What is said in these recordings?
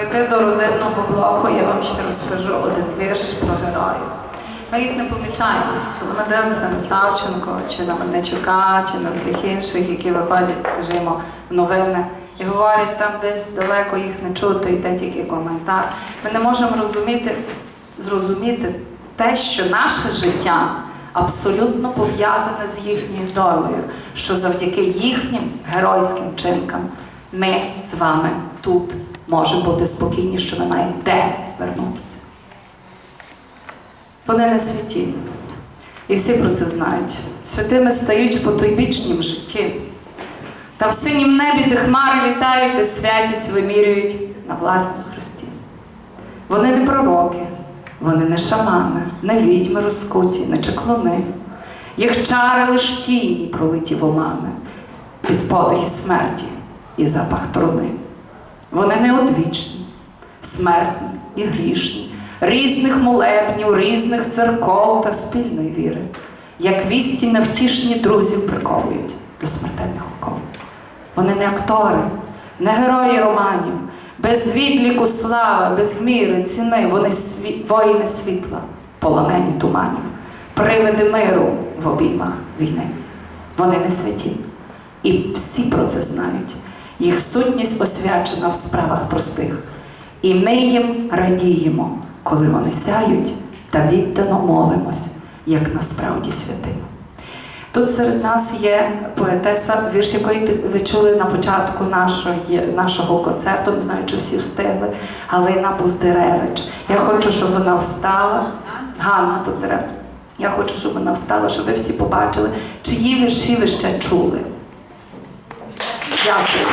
перейти до родинного блоку, я вам ще розкажу один вірш про героїв. Ми їх не помічаємо, ми дивимося на Савченко, чи на Мельничука, чи на всіх інших, які виходять, скажімо, в новини і говорять, там десь далеко їх не чути, йде тільки коментар. Ми не можемо розуміти, зрозуміти те, що наше життя абсолютно пов'язане з їхньою долею, що завдяки їхнім геройським вчинкам ми з вами тут можемо бути спокійні, що ми маємо де вернутися. Вони не святі. І всі про це знають. Святими стають в потойбічнім житті. Та в синім небі, де хмари літають, де святість вимірюють на власному хресті. Вони не пророки, вони не шамани, не відьми розкуті, не чеклуни. Їх чари лиш тіні пролиті в омани, під подихи смерті і запах труни. Вони неодвічні, смертні і грішні, різних молебнів, різних церков та спільної віри, як вісті невтішні друзів приковують до смертельних оков. Вони не актори, не герої романів, без відліку слави, без міри, ціни, вони сві... воїни світла, полонені туманів, привиди миру в обіймах війни. Вони не святі. І всі про це знають. Їх сутність освячена в справах простих. І ми їм радіємо, коли вони сяють та віддано молимось, як насправді святим. Тут серед нас є поетеса, вірш якої ви чули на початку нашої, нашого концерту, не знаю, чи всі встигли, Галина Буздеревич. Я хочу, щоб вона встала. Ганна Буздеревич. Я хочу, щоб вона встала, щоб ви всі побачили, чиї вірші ви ще чули. Дякую.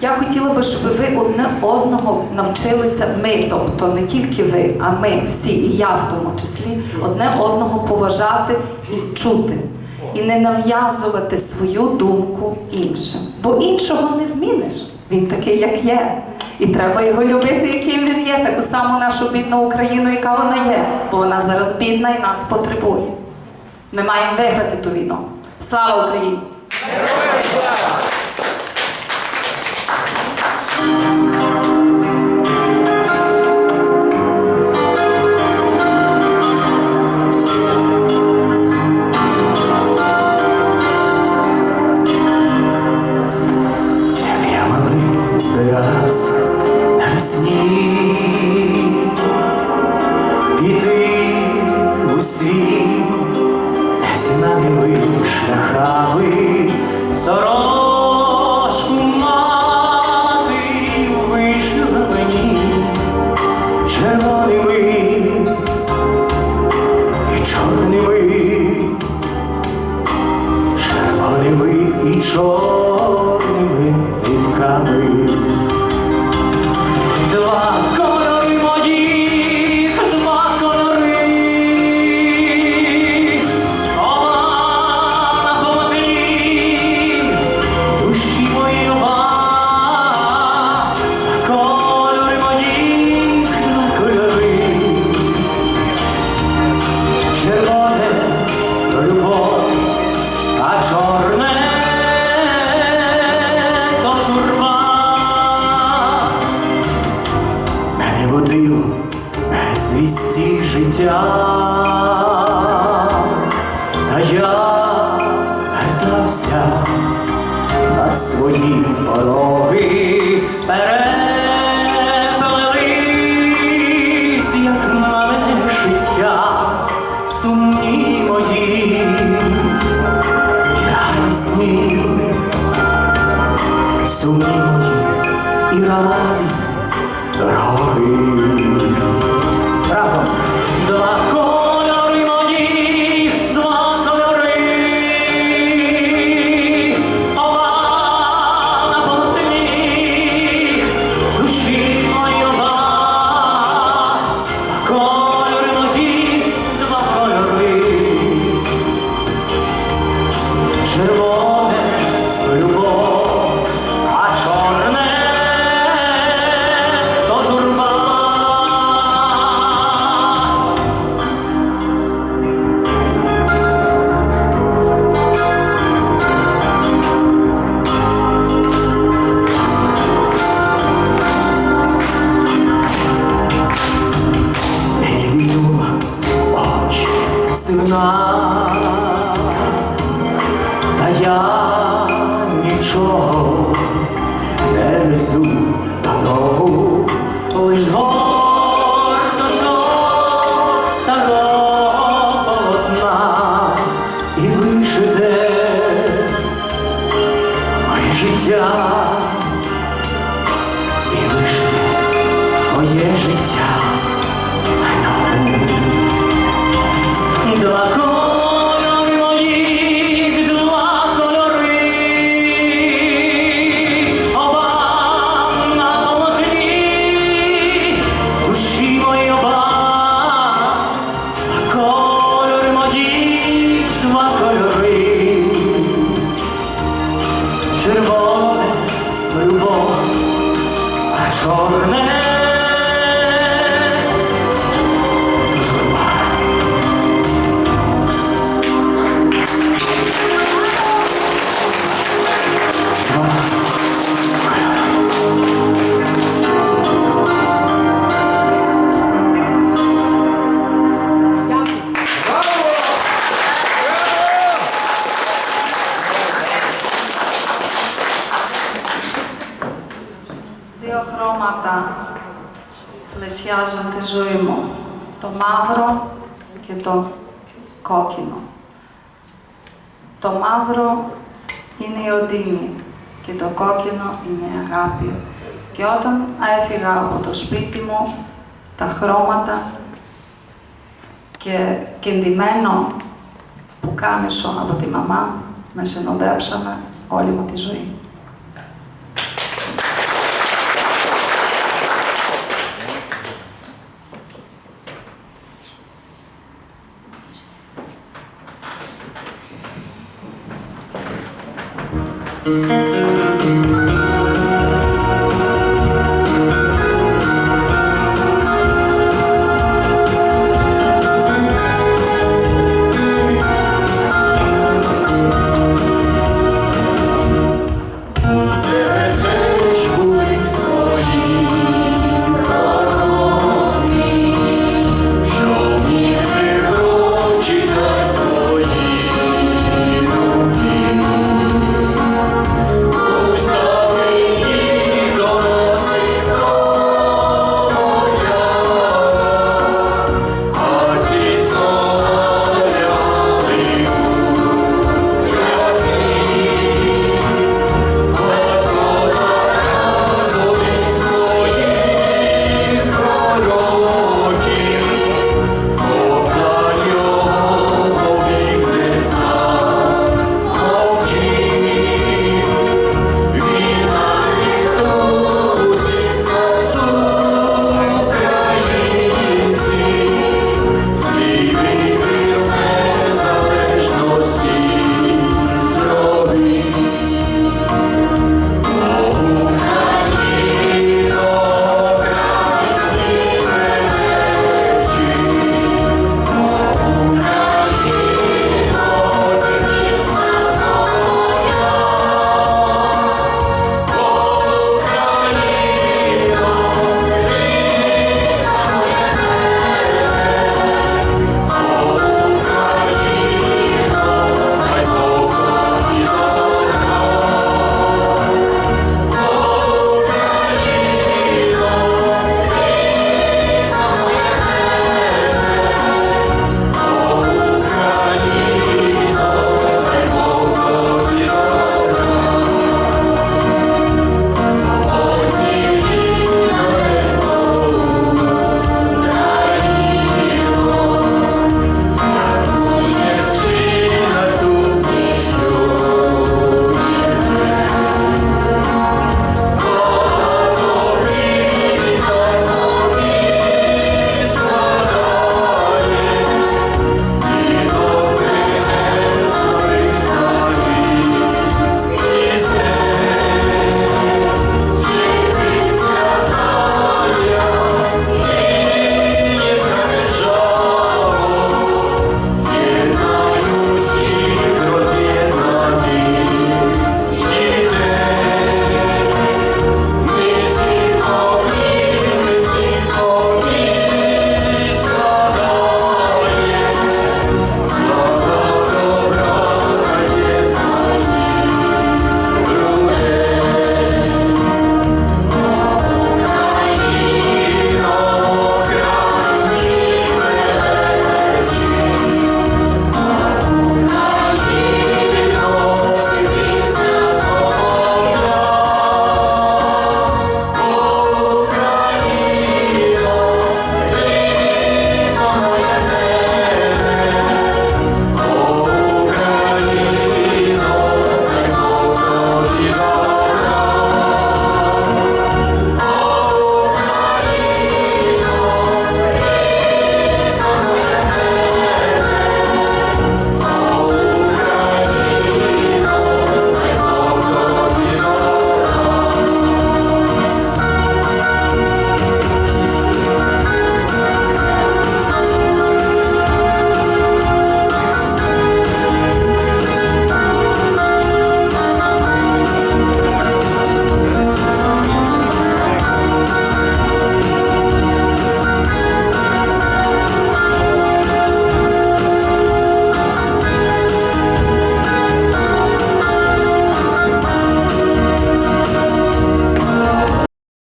Я хотіла би, щоб ви одне одного навчилися ми, тобто не тільки ви, а ми всі, і я в тому числі, одне одного поважати і чути, і не нав'язувати свою думку іншим. Бо іншого не зміниш. Він такий, як є. І треба його любити, яким він є, таку саму нашу бідну Україну, яка вона є, бо вона зараз бідна і нас потребує. Ми маємо виграти ту війну. Слава Україні! Я незнаними шляхами not. Μαύρο είναι η οντίνη και το κόκκινο είναι η αγάπη. Και όταν έφυγα από το σπίτι μου, τα χρώματα και κεντυμένο που κάμισο από τη μαμά με συνοδέψανε όλη μου τη ζωή. Música